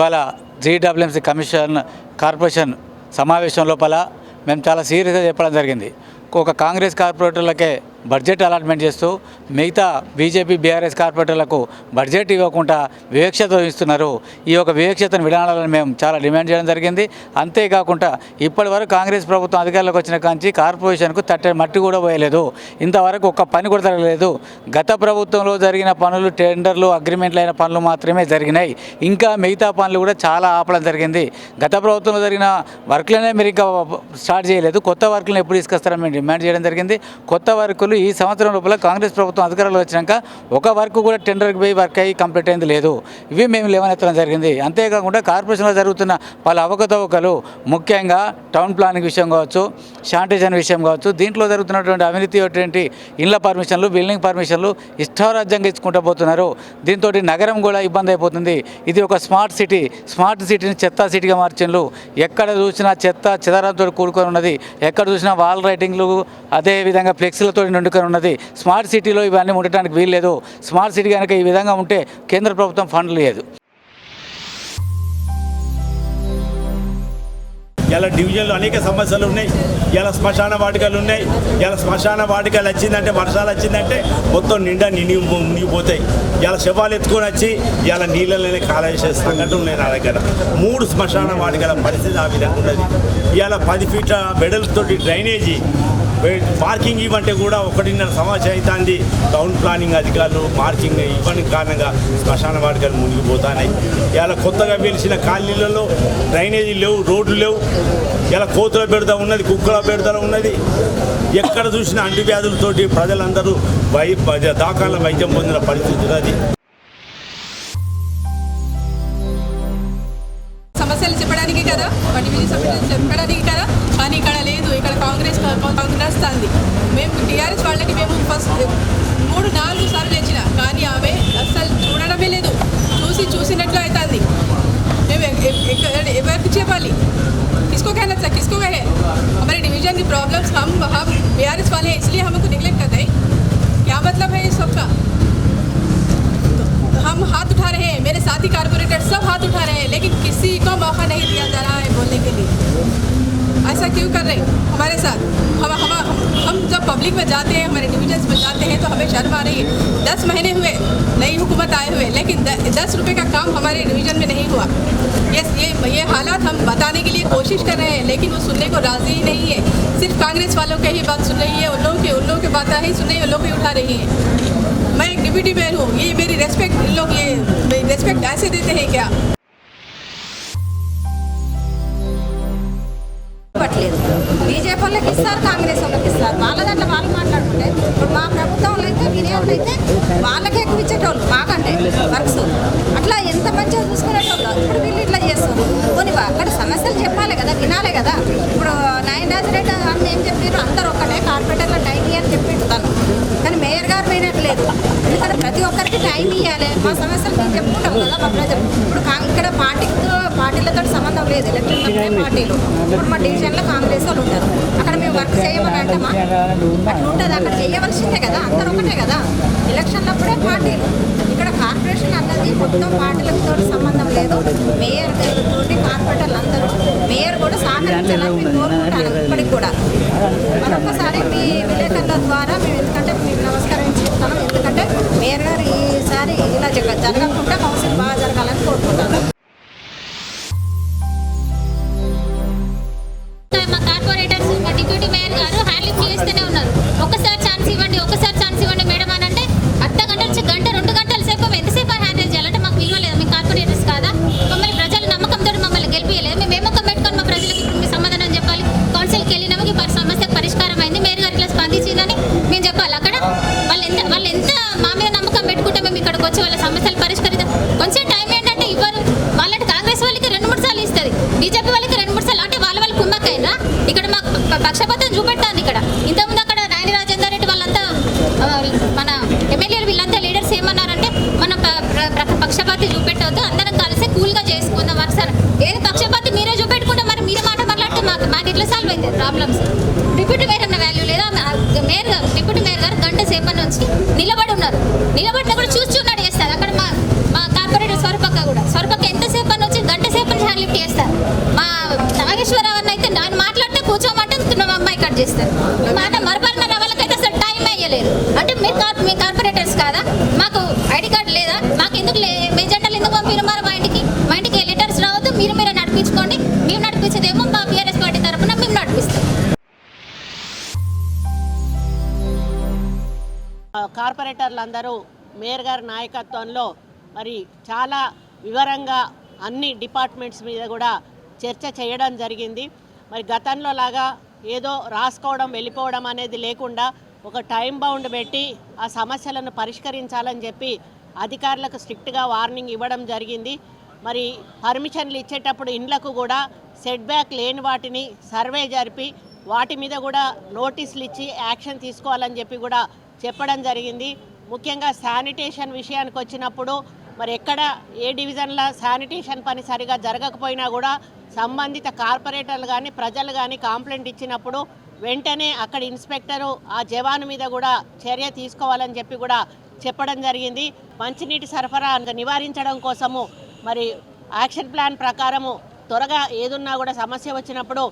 ఇవాళ GWMC commission corporation సమావేశం లోపల మేము చాలా సీరియస్గా చెప్పడం జరిగింది. ఒక కాంగ్రెస్ కార్పొరేటర్లకే బడ్జెట్ అలాట్మెంట్ చేస్తూ మిగతా బీజేపీ బీఆర్ఎస్ కార్పొరేటర్లకు బడ్జెట్ ఇవ్వకుండా వివక్షత ఇస్తున్నారు ఈ యొక్క వివక్షతను విధానాలను మేము చాలా డిమాండ్ చేయడం జరిగింది. అంతేకాకుండా ఇప్పటి వరకు కాంగ్రెస్ ప్రభుత్వం అధికారంలోకి వచ్చిన కాంచి కార్పొరేషన్కు తట్టే మట్టి కూడా పోయలేదు. ఇంతవరకు ఒక్క పని కూడా జరగలేదు. గత ప్రభుత్వంలో జరిగిన పనులు టెండర్లు అగ్రిమెంట్లు అయిన పనులు మాత్రమే జరిగినాయి. ఇంకా మిగతా పనులు కూడా చాలా ఆపడం జరిగింది. గత ప్రభుత్వంలో జరిగిన వర్క్లనే మీరు ఇంకా స్టార్ట్ చేయలేదు. కొత్త వర్క్లను ఎప్పుడు తీసుకొస్తారని మేము డిమాండ్ చేయడం జరిగింది. కొత్త వర్కులు ఈ సంవత్సరం లోపల కాంగ్రెస్ ప్రభుత్వం అధికారంలో వచ్చినాక ఒక వర్క్ కూడా టెండర్కి పోయి వర్క్ అయ్యి కంప్లీట్ అయింది లేదు. ఇవి మేము లేవనెత్తడం జరిగింది. అంతేకాకుండా కార్పొరేషన్లో జరుగుతున్న పలు అవకతవకలు ముఖ్యంగా టౌన్ ప్లానింగ్ విషయం కావచ్చు శానిటేషన్ విషయం కావచ్చు దీంట్లో జరుగుతున్నటువంటి అవినీతి ఏంటి ఇళ్ళ పర్మిషన్లు బిల్డింగ్ పర్మిషన్లు ఇష్టారాజ్యంగా ఇచ్చుకుంటూ పోతున్నారు. దీంతో నగరం కూడా ఇబ్బంది అయిపోతుంది. ఇది ఒక స్మార్ట్ సిటీ స్మార్ట్ సిటీని చెత్త సిటీగా మార్చిండ్రు. ఎక్కడ చూసినా చెత్త చెదరంతో కూడుకొని ఉన్నది. ఎక్కడ చూసినా వాల్ రైటింగ్లు అదేవిధంగా ఫ్లెక్సీలతో నిండుకొని ఉన్నది. స్మార్ట్ సిటీలో ఇవన్నీ ఉండటానికి వీల్లేదు. స్మార్ట్ సిటీ కనుక ఈ విధంగా ఉంటే కేంద్ర ప్రభుత్వం ఫండ్ లేదు. ఇలా డివిజన్లో అనేక సమస్యలు ఉన్నాయి. ఇలా శ్మశాన వాటికలు ఉన్నాయి. ఇలా శ్మశాన వాటికలు వచ్చిందంటే వర్షాలు వచ్చిందంటే మొత్తం నిండా నిండి మునిగిపోతాయి ఇలా శవాలు ఎత్తుకొని వచ్చి ఇలా నీళ్ళలోనే కాలేసే సంఘటనలు ఉన్నాయి నా దగ్గర. మూడు శ్మశాన వాటికల పరిస్థితి ఆ విధంగా ఉన్నది. ఇలా పది ఫీట్ల బెడలతోటి డ్రైనేజీ మార్కింగ్ ఇవ్వంటే కూడా ఒకటిన్నర సమస్య అవుతుంది. టౌన్ ప్లానింగ్ అధికారులు మార్కింగ్ ఇవ్వని కారణంగా శ్మశాన వాటికలు మునిగిపోతున్నాయి. ఇలా కొత్తగా వెలిసిన కాలనీలలో డ్రైనేజీ లేవు రోడ్లు లేవు. ఇలా కోతుల బెడద ఉన్నది కుక్కల బెడద ఉన్నది. ఎక్కడ చూసినా అంటువ్యాధులతోటి ప్రజలందరూ వై దాఖాల వైద్యం పొందిన పరిస్థితి అది సమస్యలు చెప్పడానికి కదా వాటి మీద సమస్యలు చెప్పడానికి కదా కానీ ఇక్కడ లేదు ఇక్కడ కాంగ్రెస్ కాంగ్రెస్ తాంది మేము టీఆర్ఎస్ వాళ్ళకి మేము ఫస్ట్ మూడు నాలుగు సార్లు తెచ్చిన కానీ ఆమె అస్సలు చూడడమే లేదు చూసి చూసినట్లు అవుతుంది మేము ఎ- ఎ- ఎక్కడ- ఎవరికి చెప్పాలి किसको कहना चाहिए किसको कहे हमारे डिवीजन की प्रॉब्लम्स हम हम बी आर एस वाले हैं इसलिए हमको निगलेक्ट करते हैं क्या मतलब है इस सबका हम हाथ उठा रहे हैं। मेरे साथी कारपोरेटर सब हाथ उठा रहे हैं लेकिन किसी को मौका नहीं दिया जा रहा है बोलने के लिए। ऐसा क्यों कर रहे हैं? हमारे साथ हम हम हम, जब पब्लिक में जाते हैं हमारे डिविजन्स में जाते हैं तो हमें शर्म आ रही है। दस महीने हुए नई हुकूमत आए हुए लेकिन द, दस रुपये का काम हमारे डिवीज़न में नहीं हुआ। ये ये ये हालात हम बताने के लिए कोशिश कर रहे हैं लेकिन वो सुनने को राज़ी ही नहीं है। सिर्फ़ कांग्रेस वालों की ही बात सुन रही है उन लोगों की उन लोगों की बात ही सुन रही है उन लोग की उठा रही है। मैं एक डिप्यूटी मेयर हूँ। ये मेरी रेस्पेक्ट लोग ये मेरी रेस्पेक्ट ऐसे देते हैं क्या? ఒక్కరికి టైం ఇవ్వాలి మా సమస్యలు మేము చెప్పుకుంటాం కదా మా ప్రజలు ఇప్పుడు ఇక్కడ పార్టీతో పార్టీలతో సంబంధం లేదు. ఎలక్షన్ పార్టీలు. ఇప్పుడు మా డివిజన్లో కాంగ్రెస్ వాళ్ళు ఉంటారు. అక్కడ మేము వర్క్ చేయమని అంటామా? అట్లా ఉంటుంది. అక్కడ చేయవలసిందే కదా. అందరూ ఒకటే కదా. ఎలక్షన్లప్పుడే పార్టీలు. ఇక్కడ కార్పొరేషన్ అన్నది మొత్తం పార్టీలతో సంబంధం లేదు. మేయర్ తోటి కార్పొరేటర్లు అందరూ మేయర్ కూడా సహకరించాలని మేము కోరుకుంటాను ఇప్పటికి కూడా. మరొకసారి మీ విలేకరుల ద్వారా మేము ఎందుకంటే మీకు నమస్కారం చెప్తాను ఎందుకంటే మేయర్ గారు जगह जगह कुंटा कौन से बारह కట్ చేస్తారు. మాట మరపడిన వాళ్ళకైతే అసలు టైం అయ్యలేదు అంటే మీ కార్ మీ కార్పొరేటర్స్ కాదా? మాకు ఐడి కార్డు లేదా? మాకు ఎందుకు మీ జెండాలు ఎందుకు పంపిన మరి మా ఇంటికి? మా ఇంటికి లెటర్స్ రావద్దు మీరు మీరే నడిపించుకోండి. మేము నడిపించేదేమో మా బీఆర్ఎస్ పార్టీ తరఫున మేము నడిపిస్తాం. కార్పొరేటర్లందరూ మేయర్ గారి నాయకత్వంలో మరి చాలా వివరంగా అన్ని డిపార్ట్మెంట్స్ మీద కూడా చర్చ చేయడం జరిగింది. మరి గతంలో లాగా ఏదో రాసుకోవడం వెళ్ళిపోవడం అనేది లేకుండా ఒక టైం బౌండ్ పెట్టి ఆ సమస్యలను పరిష్కరించాలని చెప్పి అధికారులకు స్ట్రిక్ట్గా వార్నింగ్ ఇవ్వడం జరిగింది. మరి పర్మిషన్లు ఇచ్చేటప్పుడు ఇండ్లకు కూడా సెట్ బ్యాక్ లేని వాటిని సర్వే జరిపి వాటి మీద కూడా నోటీసులు ఇచ్చి యాక్షన్ తీసుకోవాలని చెప్పి కూడా చెప్పడం జరిగింది. ముఖ్యంగా శానిటేషన్ విషయానికి వచ్చినప్పుడు మరి ఎక్కడ ఏ డివిజన్లో శానిటేషన్ పని సరిగా జరగకపోయినా కూడా సంబంధిత కార్పొరేటర్లు కానీ ప్రజలు కానీ కాంప్లైంట్ ఇచ్చినప్పుడు వెంటనే అక్కడ ఇన్స్పెక్టరు ఆ జవాను మీద కూడా చర్య తీసుకోవాలని చెప్పి కూడా చెప్పడం జరిగింది. మంచినీటి సరఫరా నివారించడం కోసము మరి యాక్షన్ ప్లాన్ ప్రకారము త్వరగా ఏదున్నా కూడా సమస్య వచ్చినప్పుడు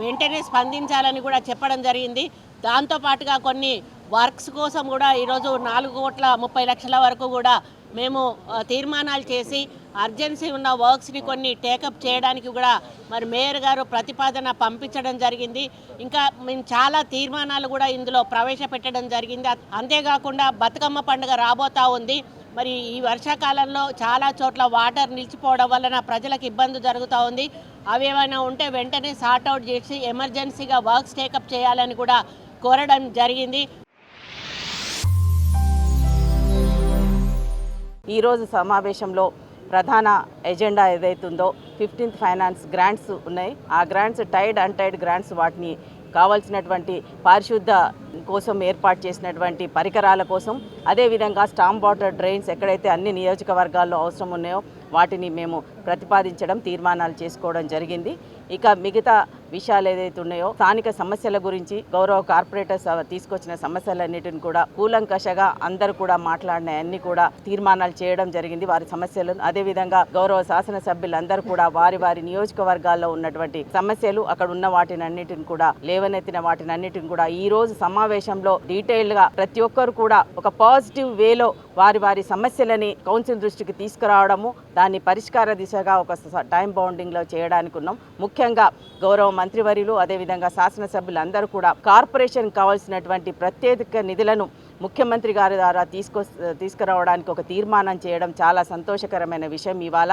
వెంటనే స్పందించాలని కూడా చెప్పడం జరిగింది. దాంతోపాటుగా కొన్ని వర్క్స్ కోసం కూడా ఈరోజు నాలుగు కోట్ల ముప్పై లక్షల వరకు కూడా మేము తీర్మానాలు చేసి అర్జెన్సీ ఉన్న వర్క్స్ని కొన్ని టేకప్ చేయడానికి కూడా మరి మేయర్ గారు ప్రతిపాదన పంపించడం జరిగింది. ఇంకా మేము చాలా తీర్మానాలు కూడా ఇందులో ప్రవేశపెట్టడం జరిగింది. అంతేకాకుండా బతుకమ్మ పండుగ రాబోతా ఉంది. మరి ఈ వర్షాకాలంలో చాలా చోట్ల వాటర్ నిలిచిపోవడం వలన ప్రజలకు ఇబ్బంది జరుగుతూ ఉంది. అవి ఏమైనా ఉంటే వెంటనే సార్ట్అవుట్ చేసి ఎమర్జెన్సీగా వర్క్స్ టేకప్ చేయాలని కూడా కోరడం జరిగింది. ఈరోజు సమావేశంలో ప్రధాన ఎజెండా ఏదైతుందో ఫిఫ్టీన్త్ ఫైనాన్స్ గ్రాంట్స్ ఉన్నాయి. ఆ గ్రాంట్స్ టైడ్ అన్టైడ్ గ్రాంట్స్ వాటిని కావాల్సినటువంటి పారిశుద్ధ కోసం ఏర్పాటు చేసినటువంటి పరికరాల కోసం అదేవిధంగా స్టాంప్ వాటర్ డ్రైన్స్ ఎక్కడైతే అన్ని నియోజకవర్గాల్లో అవసరం ఉన్నాయో వాటిని మేము ప్రతిపాదించడం తీర్మానాలు చేసుకోవడం జరిగింది. ఇక మిగతా విషయాలు ఏదైతే ఉన్నాయో స్థానిక సమస్యల గురించి గౌరవ కార్పొరేటర్స్ తీసుకొచ్చిన సమస్యలన్నిటిని కూడా కూలంకషగా అందరూ కూడా మాట్లాడిన అన్ని కూడా తీర్మానాలు చేయడం జరిగింది. వారి సమస్యలను అదేవిధంగా గౌరవ శాసనసభ్యులందరూ కూడా వారి వారి నియోజకవర్గాల్లో ఉన్నటువంటి సమస్యలు అక్కడ ఉన్న వాటిని అన్నిటిని కూడా లేవనెత్తిన వాటిని అన్నిటిని కూడా ఈ రోజు సమావేశంలో డీటెయిల్గా ప్రతి ఒక్కరు కూడా ఒక పాజిటివ్ వేలో వారి వారి సమస్యలని కౌన్సిల్ దృష్టికి తీసుకురావడము దాన్ని పరిష్కార దిశగా ఒక టైం బౌండింగ్లో చేయడానికి ఉన్నాం. ముఖ్యంగా గౌరవ మంత్రివర్యులు అదేవిధంగా శాసనసభ్యులందరూ కూడా కార్పొరేషన్ కావాల్సినటువంటి ప్రత్యేక నిధులను ముఖ్యమంత్రి గారి ద్వారా తీసుకొ తీసుకురావడానికి ఒక తీర్మానం చేయడం చాలా సంతోషకరమైన విషయం ఇవాళ.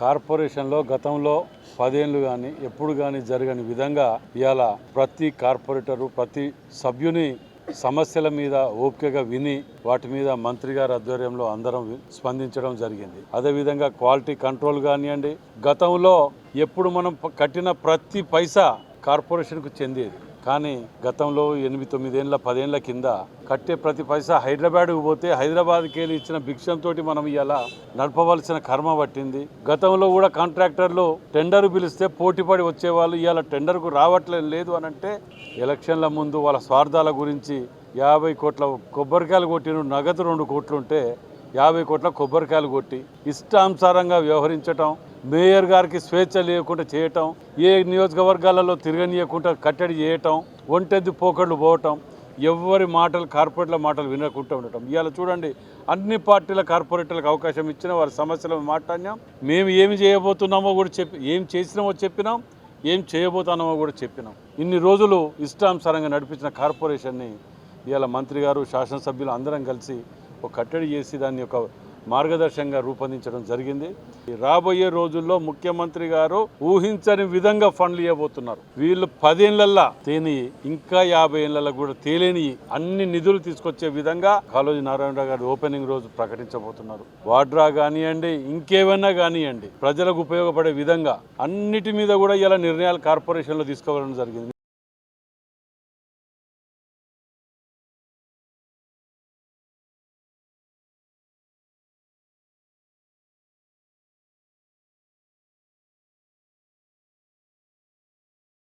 కార్పొరేషన్లో గతంలో పదేళ్ళు కానీ ఎప్పుడు కానీ జరగని విధంగా ఇవాళ ప్రతి కార్పొరేటరు ప్రతి సభ్యుని సమస్యల మీద ఓపికగా విని వాటి మీద మంత్రి గారి ఆధ్వర్యంలో అందరం వి- స్పందించడం జరిగింది. అదేవిధంగా క్వాలిటీ కంట్రోల్ కానివ్వండి గతంలో ఎప్పుడు మనం కట్టిన ప్రతి పైసా కార్పొరేషన్కు చెందేది. కానీ గతంలో ఎనిమిది తొమ్మిదేళ్ళ పదేళ్ళ కింద కట్టే ప్రతి పైసా హైదరాబాద్కు పోతే హైదరాబాద్కి వెళ్ళి ఇచ్చిన భిక్షంతో మనం ఇలా నడపవలసిన కర్మ పట్టింది. గతంలో కూడా కాంట్రాక్టర్లు టెండర్ పిలిస్తే పోటీపడి వచ్చేవాళ్ళు ఇవాళ టెండర్కు రావట్లేదు లేదు అని అంటే ఎలక్షన్ల ముందు వాళ్ళ స్వార్థాల గురించి యాభై కోట్ల కొబ్బరికాయలు కొట్టిన నగదు రెండు కోట్లు ఉంటే యాభై కోట్ల కొబ్బరికాయలు కొట్టి ఇష్టానుసారంగా వ్యవహరించటం మేయర్ గారికి స్వేచ్ఛ లేకుండా చేయటం ఏ నియోజకవర్గాలలో తిరగనీయకుండా కట్టడి చేయటం ఒంటెద్దు పోకళ్ళు పోవటం ఎవరి మాటలు కార్పొరేట్ల మాటలు వినకుండా ఉండటం. ఇవాళ చూడండి అన్ని పార్టీల కార్పొరేటర్లకు అవకాశం ఇచ్చిన వారి సమస్యలను మాట్లాడినాం. మేము ఏమి చేయబోతున్నామో కూడా చెప్పి ఏం చేసినామో చెప్పినాం ఏం చేయబోతున్నామో కూడా చెప్పినాం. ఇన్ని రోజులు ఇష్టానుసారంగా నడిపించిన కార్పొరేషన్ని ఇవాళ మంత్రి గారు శాసనసభ్యులు అందరం కలిసి ఒక కట్టడి చేసి దాన్ని ఒక మార్గదర్శకంగా రూపొందించడం జరిగింది. రాబోయే రోజుల్లో ముఖ్యమంత్రి గారు ఊహించని విధంగా ఫండ్లు ఇవ్వబోతున్నారు. వీళ్ళు పదేళ్ళల్లా తేని ఇంకా యాభై ఏళ్ళ కూడా తేలేని అన్ని నిధులు తీసుకొచ్చే విధంగా కాళోజీ నారాయణరావు గారు ఓపెనింగ్ రోజు ప్రకటించబోతున్నారు. వాడ్రా కానివ్వండి ఇంకేమైనా కానివ్వండి ప్రజలకు ఉపయోగపడే విధంగా అన్నిటి మీద కూడా ఇలా నిర్ణయాలు కార్పొరేషన్లో తీసుకోవడం జరిగింది.